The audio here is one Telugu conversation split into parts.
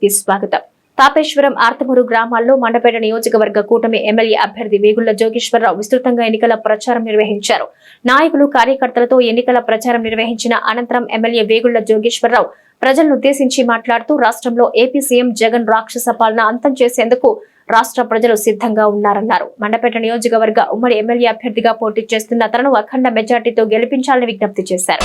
కి స్వాగతం. తాపేశ్వరం ఆర్తమూరు గ్రామాల్లో మండపేట నియోజకవర్గ కూటమి ఎమ్మెల్యే అభ్యర్థి వేగుళ్ళ జోగేశ్వరరావు విస్తృతంగా ఎన్నికల ప్రచారం నిర్వహించారు. నాయకులు కార్యకర్తలతో ఎన్నికల ప్రచారం నిర్వహించిన అనంతరం ఎమ్మెల్యే వేగుళ్ళ జోగేశ్వరరావు ప్రజలను ఉద్దేశించి మాట్లాడుతూ రాష్ట్రంలో ఏపీ సీఎం జగన్ రాక్షస పాలన అంతం చేసేందుకు రాష్ట్ర ప్రజలు సిద్ధంగా ఉన్నారన్నారు. మండపేట నియోజకవర్గ ఉమ్మడి ఎమ్మెల్యే అభ్యర్థిగా పోటీ చేస్తున్న తనను అఖండ మెజార్టీతో గెలిపించాలని విజ్ఞప్తి చేశారు.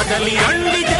కదలి అండి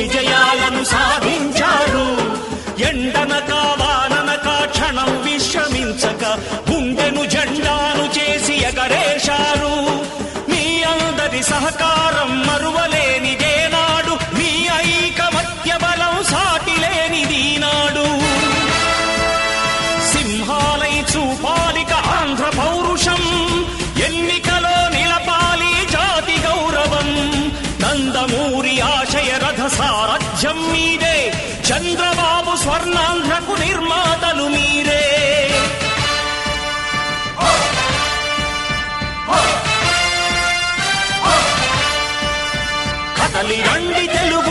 చంద్రబాబు స్వర్ణాంధ్రకు నిర్మాతలు మీరే. కదలి రండి తెలుగు